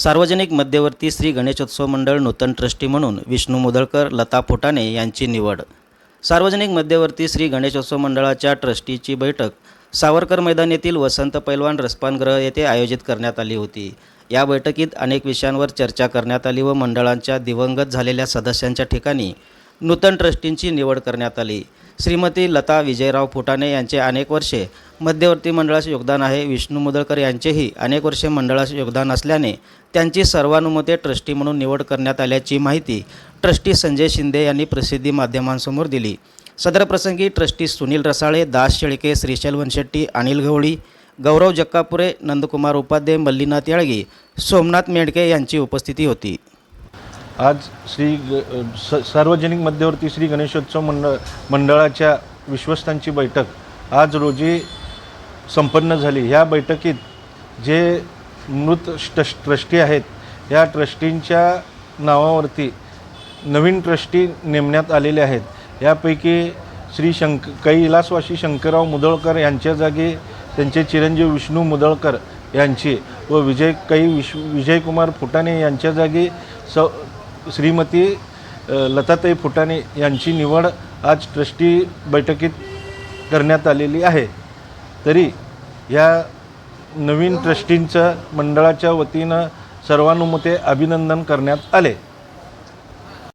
सार्वजनिक मध्यवर्ती श्री गणेशोत्सव मंडळ नूतन ट्रस्टी म्हणून विष्णू मुदळकर लता फुटाणे यांची निवड. सार्वजनिक मध्यवर्ती श्री गणेशोत्सव मंडळाच्या ट्रस्टीची बैठक सावरकर मैदान येथील वसंत पैलवान रसपानगृह येथे आयोजित करण्यात आली होती. या बैठकीत अनेक विषयांवर चर्चा करण्यात आली व मंडळांच्या दिवंगत झालेल्या सदस्यांच्या ठिकाणी नूतन ट्रस्टींची निवड करण्यात आली. श्रीमती लता विजयराव फुटाणे यांचे अनेक वर्षे मध्यवर्ती मंडळास योगदान आहे. विष्णू मुदळकर यांचेही अनेक वर्षे मंडळास योगदान असल्याने त्यांची सर्वानुमते ट्रस्टी म्हणून निवड करण्यात आल्याची माहिती ट्रस्टी संजय शिंदे यांनी प्रसिद्धी माध्यमांसमोर दिली. सदर प्रसंगी ट्रस्टी सुनील रसाळे दास शेळके श्रीशैल वनशेट्टी अनिल गवळी गौरव जक्कापुरे नंदकुमार उपाध्ये मल्लीनाथ याळगी सोमनाथ मेडके यांची उपस्थिती होती. आज श्री ग- स सार्वजनिक मध्यवर्ती श्री गणेशोत्सव मंडळ मंडळाच्या विश्वस्तांची बैठक आज रोजी संपन्न झाली. ह्या बैठकीत जे मृत ट्रस ट्रस्टी आहेत या ट्रस्टींच्या नावावरती नवीन ट्रस्टी नेमण्यात आलेले आहेत. यापैकी श्री शंक कैलासवासी शंकरराव मुदळकर यांच्या जागी त्यांचे चिरंजीव विष्णू मुदळकर यांची व विजय कै विश विजयकुमार फुटाणे यांच्या जागी स श्रीमती लताताई फुटाणे यांची निवड आज ट्रस्टी बैठकीत करण्यात आलेली आहे. तरी या नवीन ट्रस्टींचं मंडळाच्या वतीनं सर्वानुमते अभिनंदन करण्यात आले.